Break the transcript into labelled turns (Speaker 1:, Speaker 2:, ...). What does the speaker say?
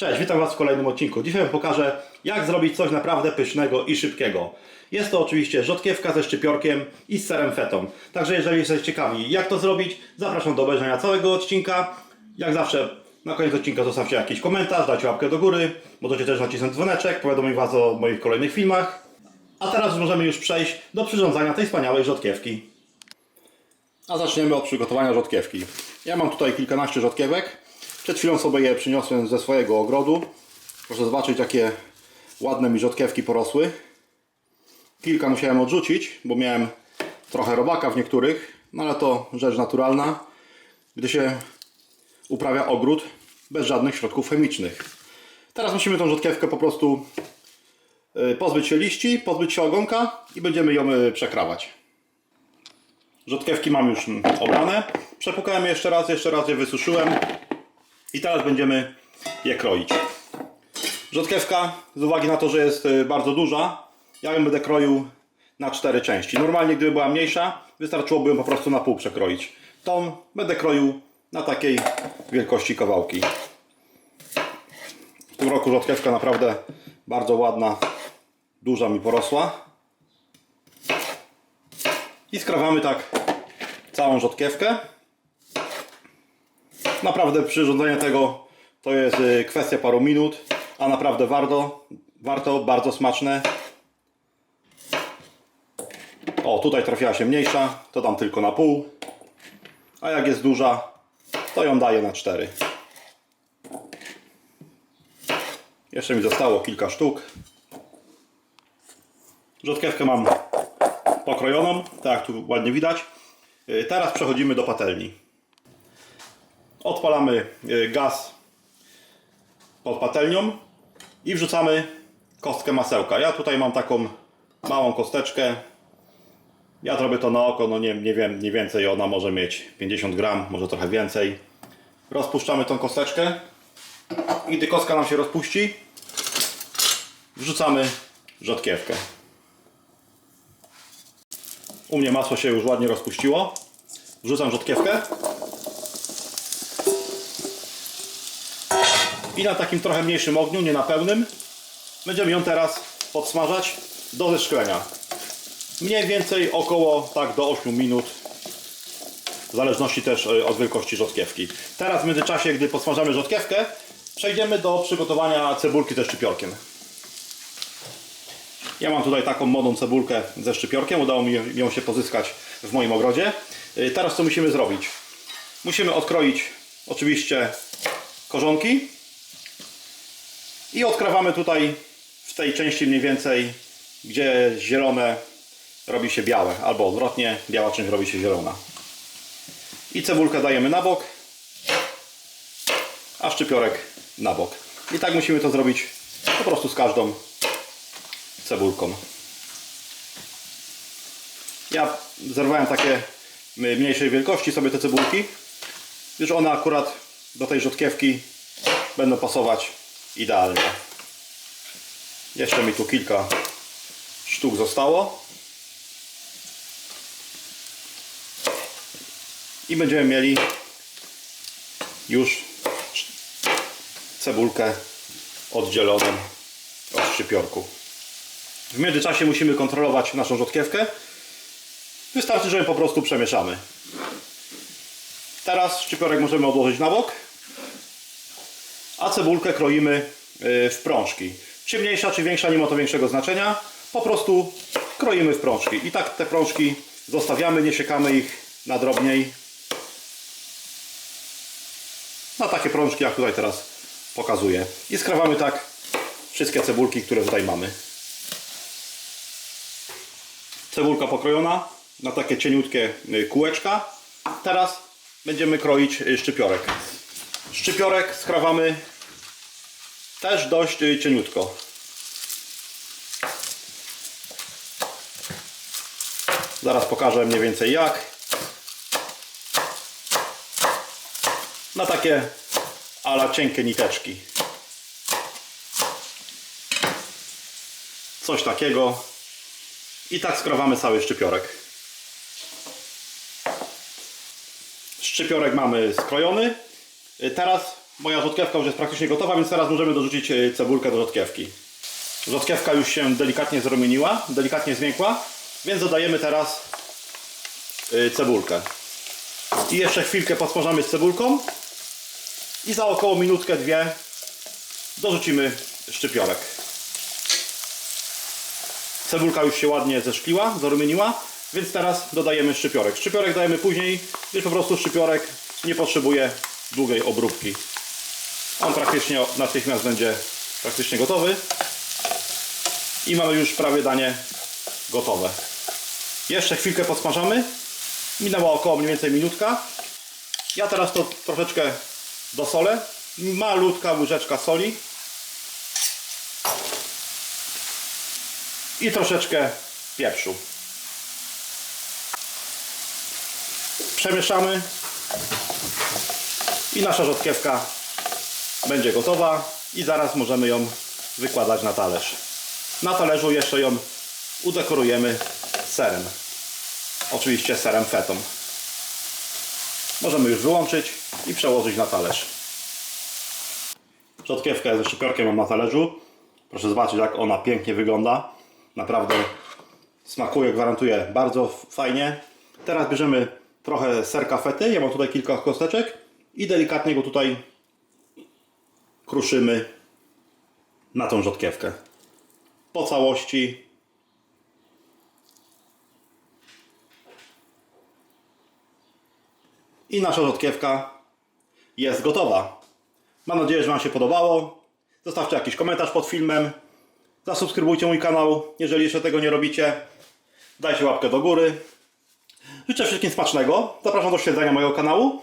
Speaker 1: Cześć, witam Was w kolejnym odcinku. Dzisiaj Wam pokażę, jak zrobić coś naprawdę pysznego i szybkiego. Jest to oczywiście rzodkiewka ze szczypiorkiem i z serem fetą. Także jeżeli jesteście ciekawi, jak to zrobić, zapraszam do obejrzenia całego odcinka. Jak zawsze, na koniec odcinka zostawcie jakiś komentarz, dajcie łapkę do góry. Możecie też nacisnąć dzwoneczek, powiadomić Was o moich kolejnych filmach. A teraz możemy już przejść do przyrządzania tej wspaniałej rzodkiewki. A zaczniemy od przygotowania rzodkiewki. Ja mam tutaj kilkanaście rzodkiewek. Przed chwilą sobie je przyniosłem ze swojego ogrodu. Proszę zobaczyć, jakie ładne mi rzodkiewki porosły. Kilka musiałem odrzucić, bo miałem trochę robaka w niektórych, no ale to rzecz naturalna, gdy się uprawia ogród bez żadnych środków chemicznych. Teraz musimy tą rzodkiewkę po prostu y, pozbyć się liści, pozbyć się ogonka i będziemy ją y, przekrawać. Rzodkiewki mam już mm, obrane. Przepukałem je jeszcze raz, jeszcze raz je wysuszyłem. I teraz będziemy je kroić. Rzodkiewka, z uwagi na to, że jest y, bardzo duża, ja ją będę kroił na cztery części. Normalnie, gdyby była mniejsza, wystarczyłoby ją po prostu na pół przekroić. Tą będę kroił na takiej wielkości kawałki. W tym roku rzodkiewka naprawdę bardzo ładna, duża mi porosła. I skrawamy tak całą rzodkiewkę. Naprawdę przyrządzenie tego to jest y, kwestia paru minut, a naprawdę warto, warto, bardzo smaczne. O, tutaj trafiła się mniejsza, to dam tylko na pół. A jak jest duża, to ją daję na cztery. Jeszcze mi zostało kilka sztuk. Rzodkiewkę mam pokrojoną, tak jak tu ładnie widać. Y, Teraz przechodzimy do patelni. Odpalamy y, gaz pod patelnią i wrzucamy kostkę masełka. Ja tutaj mam taką małą kosteczkę. Ja zrobię to na oko, no nie, nie wiem, nie więcej ona może mieć 50 gram, może trochę więcej. Rozpuszczamy tą kosteczkę i gdy kostka nam się rozpuści, wrzucamy rzodkiewkę. U mnie masło się już ładnie rozpuściło. Wrzucam rzodkiewkę. I na takim trochę mniejszym ogniu, nie na pełnym, będziemy ją teraz podsmażać do zeszklenia. Mniej więcej około tak do 8 minut. W zależności też e, od wielkości rzodkiewki. Teraz w międzyczasie, gdy podsmażamy rzodkiewkę, przejdziemy do przygotowania cebulki ze szczypiorkiem. Ja mam tutaj taką młodą cebulkę ze szczypiorkiem. Udało mi ją się pozyskać w moim ogrodzie. Y, Teraz co musimy zrobić? Musimy odkroić oczywiście korzonki i odkrawamy tutaj w tej części mniej więcej, gdzie zielone robi się białe, albo odwrotnie, biała część robi się zielona. I cebulkę dajemy na bok, a szczypiorek na bok. I tak musimy to zrobić po prostu z każdą cebulką. Ja zerwałem takie mniejszej wielkości sobie te cebulki, gdyż one akurat do tej rzodkiewki będą pasować idealnie. Jeszcze mi tu kilka sztuk zostało. I będziemy mieli już cebulkę oddzieloną od szczypiorku. W międzyczasie musimy kontrolować naszą rzodkiewkę. Wystarczy, że ją po prostu przemieszamy. Teraz szczypiorek możemy odłożyć na bok, a cebulkę kroimy y, w prążki. Czy mniejsza, czy większa, nie ma to większego znaczenia. Po prostu kroimy w prążki. I tak te prążki zostawiamy, nie siekamy ich na drobniej. Na takie prążki, jak tutaj teraz pokazuję. I skrawamy tak wszystkie cebulki, które tutaj mamy. Cebulka pokrojona na takie cieniutkie y, kółeczka. Teraz będziemy kroić y, szczypiorek. Szczypiorek skrawamy też dość y, cieniutko. Zaraz pokażę mniej więcej jak. Na takie ala cienkie niteczki. Coś takiego. I tak skrawamy cały szczypiorek. Szczypiorek mamy skrojony. Y, Teraz Moja rzodkiewka już jest praktycznie gotowa, więc teraz możemy dorzucić e, cebulkę do rzodkiewki. Rzodkiewka już się delikatnie zromieniła, delikatnie zmiękła, więc dodajemy teraz e, cebulkę. I jeszcze chwilkę posmażamy z cebulką i za około minutkę, dwie dorzucimy szczypiorek. Cebulka już się ładnie zeszkliła, zarumieniła, więc teraz dodajemy szczypiorek. Szczypiorek dajemy później, gdyż po prostu szczypiorek nie potrzebuje długiej obróbki. On praktycznie natychmiast będzie praktycznie gotowy. I mamy już prawie danie gotowe. Jeszcze chwilkę podsmażamy. Minęła około mniej więcej minutka. Ja teraz to troszeczkę dosolę. Malutka łyżeczka soli. I troszeczkę pieprzu. Przemieszamy. I nasza rzodkiewka będzie gotowa. I zaraz możemy ją wykładać na talerz. Na talerzu jeszcze ją udekorujemy serem. Oczywiście serem fetą. Możemy już wyłączyć i przełożyć na talerz. Rzodkiewkę ze szczypiorkiem mam na talerzu. Proszę zobaczyć jak ona pięknie wygląda. Naprawdę smakuje, gwarantuję bardzo fajnie. Teraz bierzemy trochę serka fety. Ja mam tutaj kilka kosteczek i delikatnie go tutaj kruszymy na tą rzodkiewkę. Po całości. I nasza rzodkiewka jest gotowa. Mam nadzieję, że Wam się podobało. Zostawcie jakiś komentarz pod filmem. Zasubskrybujcie mój kanał, jeżeli jeszcze tego nie robicie. Dajcie łapkę do góry. Życzę wszystkim smacznego. Zapraszam do śledzenia mojego kanału